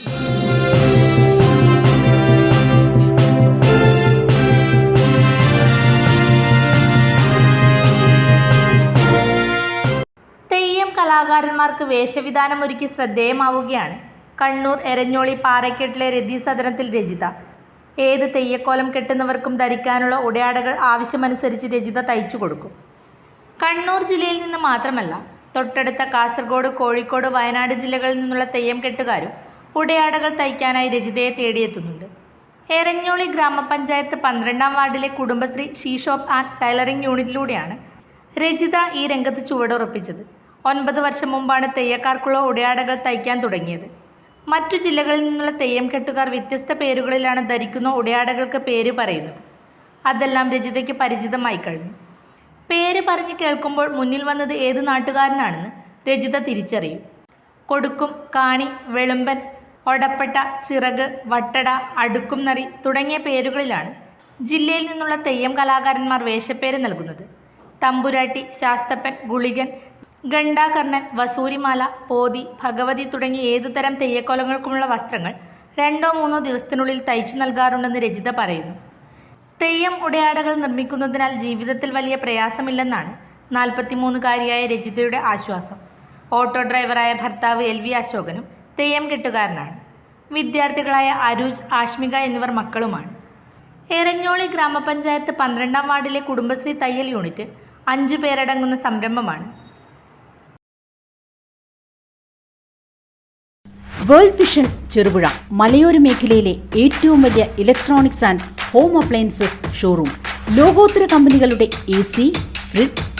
തെയ്യം കലാകാരന്മാർക്ക് വേഷവിധാനമൊരുക്കി ശ്രദ്ധേയമാവുകയാണ്. കണ്ണൂർ എരഞ്ഞോളി പാറക്കെട്ടിലെ രതി സദനത്തിൽ രചിത. ഏത് തെയ്യക്കോലം കെട്ടുന്നവർക്കും ധരിക്കാനുള്ള ഉടയാടകൾ ആവശ്യമനുസരിച്ച് രചിത തയ്ച്ചു കൊടുക്കും. കണ്ണൂർ ജില്ലയിൽ നിന്ന് മാത്രമല്ല തൊട്ടടുത്ത കാസർഗോഡ് കോഴിക്കോട് വയനാട് ജില്ലകളിൽ നിന്നുള്ള തെയ്യം കെട്ടുകാരും ഉടയാടകൾ തയ്ക്കാനായി രജിതയെ തേടിയെത്തുന്നുണ്ട്. എരഞ്ഞോളി ഗ്രാമപഞ്ചായത്ത് പന്ത്രണ്ടാം വാർഡിലെ Kudumbashree she shop and tailoring യൂണിറ്റിലൂടെയാണ് Rajitha ഈ രംഗത്ത് ചുവടുറപ്പിച്ചത്. ഒൻപത് വർഷം മുമ്പാണ് തെയ്യക്കാർക്കുള്ള ഉടയാടകൾ തയ്ക്കാൻ തുടങ്ങിയത്. മറ്റു ജില്ലകളിൽ നിന്നുള്ള തെയ്യം കെട്ടുകാർ വ്യത്യസ്ത പേരുകളിലാണ് ധരിക്കുന്ന ഉടയാടകൾക്ക് പേര് പറയുന്നത്. അതെല്ലാം രജിതയ്ക്ക് പരിചിതമായി കഴിഞ്ഞു. പേര് പറഞ്ഞ് കേൾക്കുമ്പോൾ മുന്നിൽ വന്നത് ഏത് നാട്ടുകാരനാണെന്ന് രജിത തിരിച്ചറിയും. കൊടുക്കും കാണി വെളുമ്പൻ ഒടപ്പട്ട ചിറക് വട്ടട അടുക്കും നറി തുടങ്ങിയ പേരുകളിലാണ് ജില്ലയിൽ നിന്നുള്ള തെയ്യം കലാകാരന്മാർ വേഷപ്പേര് നൽകുന്നത്. തമ്പുരാട്ടി ശാസ്തപ്പൻ ഗുളികൻ ഗണ്ടാകർണൻ വസൂരിമാല പോതി ഭഗവതി തുടങ്ങി ഏതുതരം തെയ്യക്കോലങ്ങൾക്കുമുള്ള വസ്ത്രങ്ങൾ രണ്ടോ മൂന്നോ ദിവസത്തിനുള്ളിൽ തയ്ച്ചു നൽകാറുണ്ടെന്ന് രചിത പറയുന്നു. തെയ്യം ഉടയാടകൾ നിർമ്മിക്കുന്നതിനാൽ ജീവിതത്തിൽ വലിയ പ്രയാസമില്ലെന്നാണ് നാൽപ്പത്തിമൂന്നുകാരിയായ രചിതയുടെ ആശ്വാസം. ഓട്ടോ ഡ്രൈവറായ ഭർത്താവ് എൽ വി അശോകനും തെയ്യം കെട്ടുകാരനാണ്. വിദ്യാർത്ഥികളായ അരുജ് ആഷ്മിക എന്നിവർ മക്കളുമാണ്. എരഞ്ഞോളി ഗ്രാമപഞ്ചായത്ത് പന്ത്രണ്ടാം വാർഡിലെ കുടുംബശ്രീ തയ്യൽ യൂണിറ്റ് അഞ്ചു പേരടങ്ങുന്ന സംരംഭമാണ്. വേൾഡ് വിഷൻ ചെറുപുഴ മലയോര മേഖലയിലെ ഏറ്റവും വലിയ electronics and home appliances showroom. ലോകോത്തര കമ്പനികളുടെ A C fridge